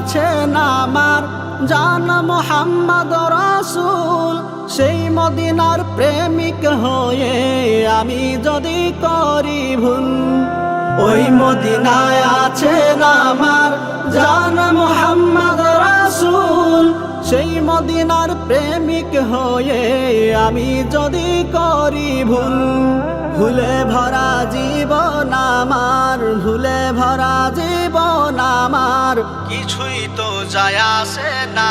মদিনায় আছে না আমার। জান মোহাম্মদ রসুল, সেই মদিনার প্রেমিক হয়ে আমি যদি করি ভুল, ওই মদিনায় আছে না আমার। জান মোহাম্মদ রসুল, সেই মদিনার প্রেমিক হয়ে আমি যদি করি ভুল, ভুলে ভরা জীবন আমার, ভুলে ভরা জীবন আমার কিছুই তো যায় আসে না।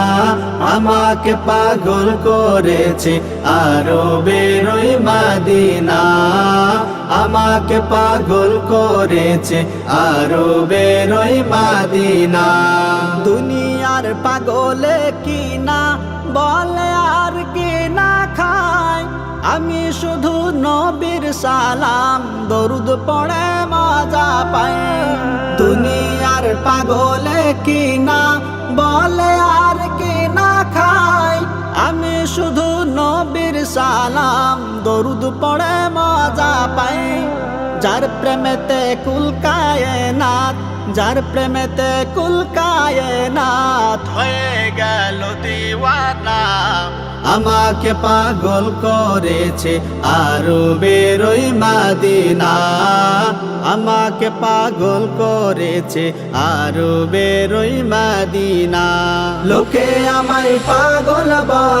আমাকে পাগল করেছে আরও বেরোই মাদিনা। আমাকে পাগল করেছে আরও বেরোই মাদিনা। দুনিয়ার পাগলে কি না বলে আর কি না খায়। আমি শুধু নবীর সালাম, দরুদ পড়ে, মজা পাই। দুনিয়ার পাগলে কি না বলে আর কি শুধু নবীর সালাম, দরুদ পড়ে মজা পাই যার প্রেমেতে কুলকায় নাথ যার প্রেমেতে কুলকায় নাথ হয়ে গেল দিওয়ানা, আমাকে পাগল করেছে আরও বেরোই মাদিনা। আমাকে পাগল করেছে আরও বেরোই মাদিনা। লোকে আমায় পাগল বলে।